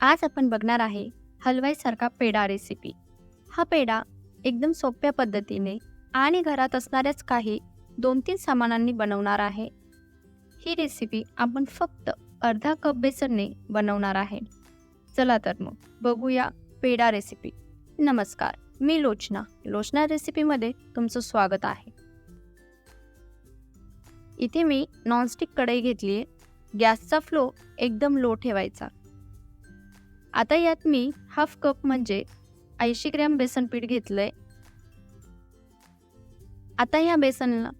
आज आपण बघणार आहे हलवाईसारखा पेढा रेसिपी हा पेढा एकदम सोप्या पद्धतीने आणि घरात असणाऱ्याच काही दोन तीन सामानांनी बनवणार आहे. ही रेसिपी आपण फक्त अर्धा कप बेसनने बनवणार आहे. चला तर मग बघूया पेढा रेसिपी नमस्कार मी लोचना. लोचना रेसिपीमध्ये तुमचं स्वागत आहे. इथे मी नॉनस्टिक कढई घेतली आहे गॅसचा फ्लो एकदम लो ठेवायचा. आता यात मी हाफ कप म्हणजे ऐंशी ग्रॅम बेसन पीठ घेतलंय. आता ह्या बेसनला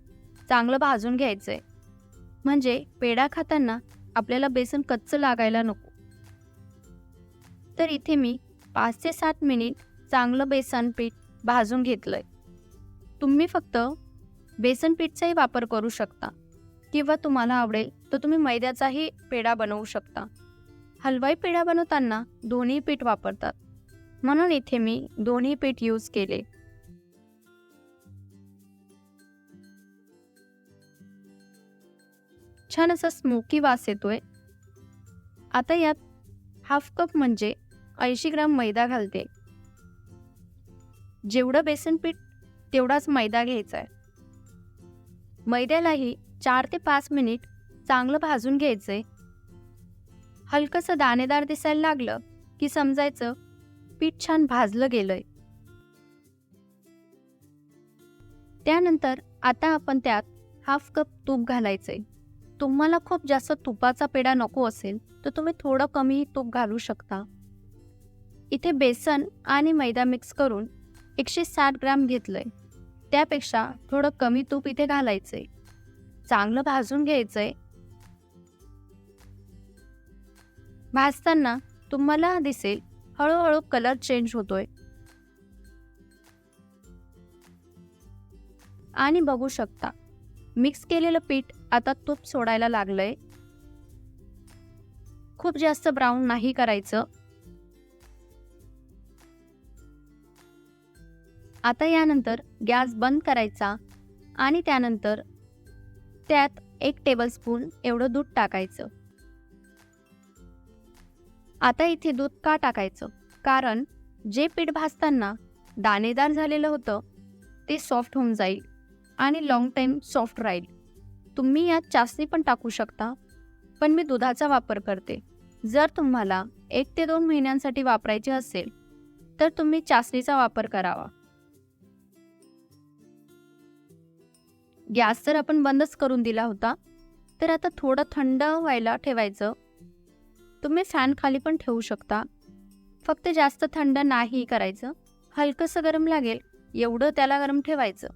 चांगलं भाजून घ्यायचंय. म्हणजे पेढा खाताना आपल्याला बेसन कच्चं लागायला नको. तर इथे मी पाच ते सात मिनिट चांगलं बेसन पीठ भाजून घेतलंय. तुम्ही फक्त बेसन पीठचाही वापर करू शकता. किंवा तुम्हाला आवडेल तर तुम्ही मैद्याचाही पेढा बनवू शकता. हलवाई पेढा बनवताना दोन्ही पीठ वापरतात. म्हणून इथे मी दोन्ही पीठ यूज केले. छान असा स्मोकी वास येतोय. आता यात हाफ कप म्हणजे ऐंशी ग्राम मैदा घालते. जेवढं बेसन पीठ तेवढाच मैदा घ्यायचा आहे मैद्यालाही चार ते पाच मिनिट चांगलं भाजून घ्यायचं आहे हलकंसं दाणेदार दिसायला लागलं की समजायचं पीठ छान भाजलं गेलंय. त्यानंतर आता आपण त्यात हाफ कप तूप घालायचंय. तुम्हाला खूप जास्त तुपाचा पेढा नको असेल तर तुम्ही थोडं कमी तूप घालू शकता. इथे बेसन आणि मैदा मिक्स करून एकशे साठ ग्राम घेतलंय. त्यापेक्षा थोडं कमी तूप इथे घालायचंय. चांगलं भाजून घ्यायचंय. भाजताना तुम्हाला दिसेल हळूहळू कलर चेंज होतोय. आणि बघू शकता मिक्स केलेलं पीठ आता तूप सोडायला लागलंय. खूप जास्त ब्राऊन नाही करायचं. आता यानंतर गॅस बंद करायचा आणि त्यानंतर त्यात एक टेबलस्पून एवढं दूध टाकायचं. आता इथे दूध का टाकायचं? कारण जे पीठ भाजताना दाणेदार झालेलं होतं ते सॉफ्ट होऊन जाईल आणि लॉंग टाईम सॉफ्ट राहील. तुम्ही यात चासणी पण टाकू शकता पण मी दुधाचा वापर करते. जर तुम्हाला एक ते दोन महिन्यांसाठी वापरायचे असेल तर तुम्ही चासणीचा वापर करावा. गॅस जर आपण बंदच करून दिला होता तर आता थोडं थंड व्हायला ठेवायचं. तुम्ही फॅन खाली पण ठेवू शकता. फक्त जास्त थंड नाही करायचं. हलकंसं गरम लागेल. एवढं त्याला गरम ठेवायचं.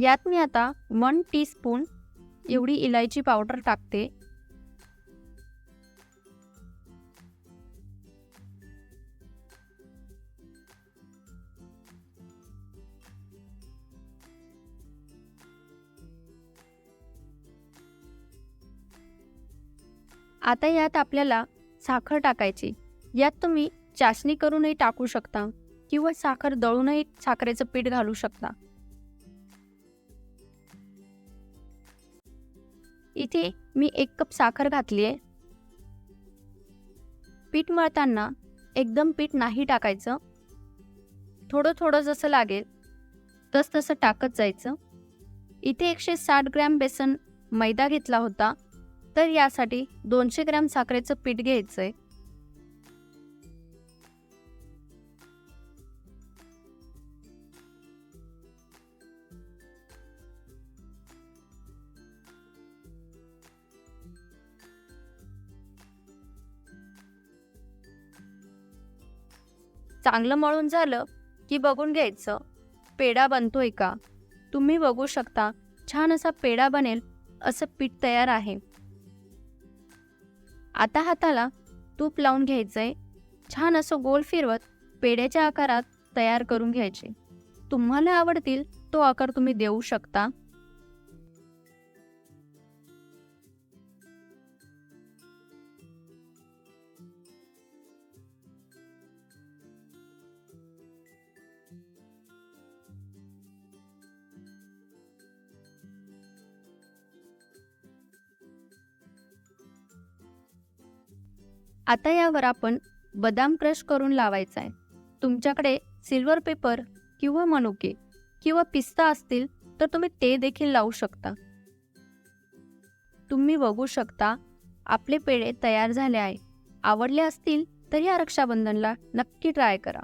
यात मी आता वन टीस्पून एवढी इलायची पावडर टाकते. आता यात आपल्याला साखर टाकायची. यात तुम्ही चाशणी करूनही टाकू शकता किंवा साखर दळूनही साखरेचं पीठ घालू शकता. इथे मी एक कप साखर घातली आहे पीठ मळताना एकदम पीठ नाही टाकायचं. थोडं थोडं जसं लागेल तस तसं टाकत जायचं. इथे एकशे साठ ग्रॅम बेसन मैदा घेतला होता. तर यासाठी दोनशे ग्रॅम साखरेचं पीठ घ्यायचंय. चांगलं मळून झालं की बघून घ्यायचं. पेढा बनतोय का? तुम्ही बघू शकता छान असा पेढा बनेल असं पीठ तयार आहे. आता हाताला तूप लावून घ्यायचंय. छान असं गोल फिरवत पेढ्याच्या आकारात तयार करून घ्यायचे. तुम्हाला आवडतील तो आकार तुम्ही देऊ शकता. आता यावर आपण बदाम क्रश करून लावायचा आहे तुमच्याकडे सिल्वर पेपर किंवा मनुके किंवा पिस्ता असतील तर तुम्ही ते देखील लावू शकता. तुम्ही बघू शकता आपले पेढे तयार झाले आहे. आवडले असतील तर या रक्षाबंधनला नक्की ट्राय करा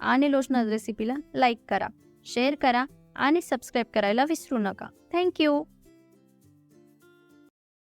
आणि लोशनल रेसिपीला लाईक करा शेअर करा आणि सबस्क्राईब करायला विसरू नका. थँक्यू